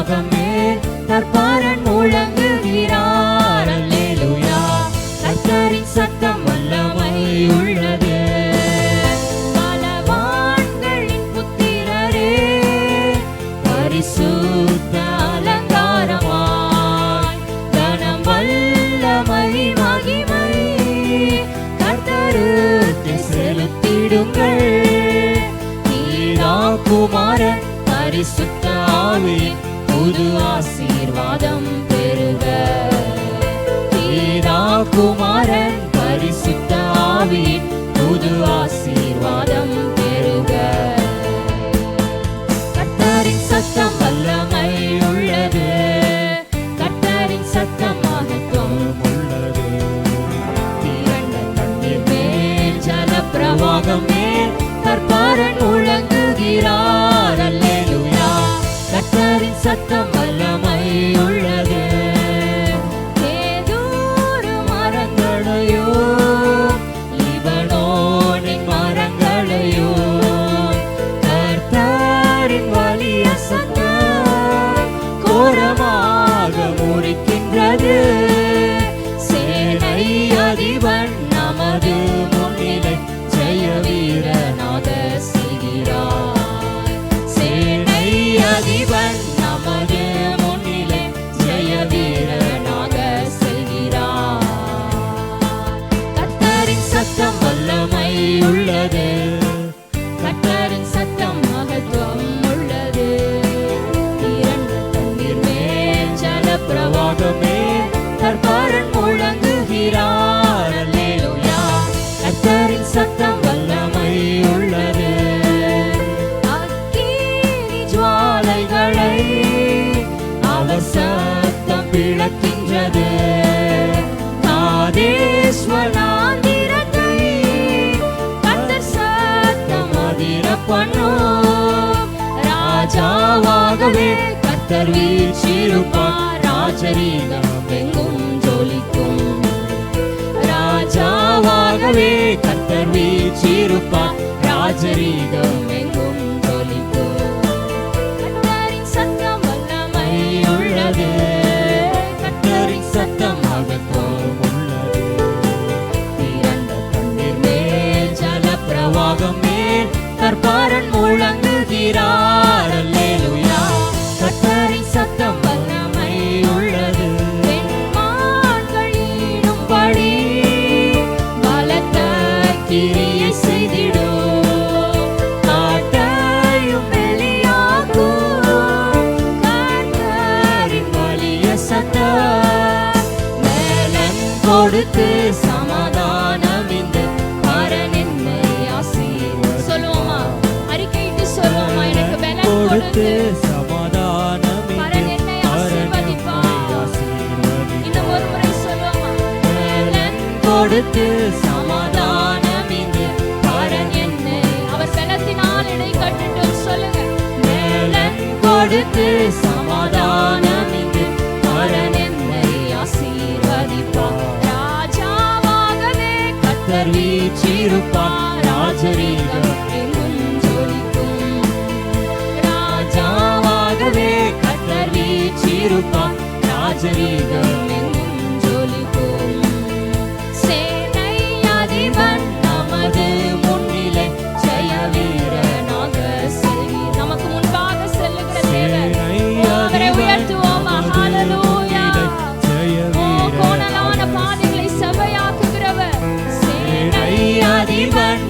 பிரவாகமே கற்பாரன் முழங்குகிறார். அல்லேலூயா. கர்த்தரின் சத்தம் வல்லமை உள்ளது. பலவான்களின் புத்திரரே பரிசுத்த அலங்காரமாய் கனம் வல்லமை மகிமை. செலுத்திடுங்கள். குமாரன் பரிசுத்த புது ஆசீர்வாதம் பெறுக. குமார் சத்தம் வல்லமை உள்ளது கேதூரு மரங்களையோ லிபனோனின் மரங்களையோ கர்த்தரின் வலிய சத்தம் கோரமாக முறிக்கின்றது. சேனை அதிபன் நமது முன்னிலை ஜெய வீரநாத கர்த்தரின் சத்தம் வல்லமை உள்ளது. அக்கினி ஜுவாலைகளை அவர் சத்தம் விளக்கின்றது காதேஸ்வராந்திரத்தை கர்த்தர் சத்தம் அதிர பண்ணும் ராஜாவாகவே கர்த்தர் வீச்சிருப்பார் ராஜரீகம். ராஜாவாகவே கத்தர் வீச்சிருப்பார். ராஜரீகம் கொடுத்து சமாதானம் இந்த பரன் என்னை ஆசீர்வதி- சொல்லுவோமா? அறிக்கையிட்டு சொல்லுவோமா? எனக்கு பலன் கொடுத்து சமாதானம் பரன் என்னை ஆசீர்வதிப்பார். இன்னும் ஒரு முறை சொல்லுவோமா? மேலன் கொடுத்து கர்த்தர் வீச்சிருப்பார் ராஜரீகம் ராஜாவாகவே கர்த்தர் வீச்சிருப்பார் ராஜரீகம் அதிபன் நமது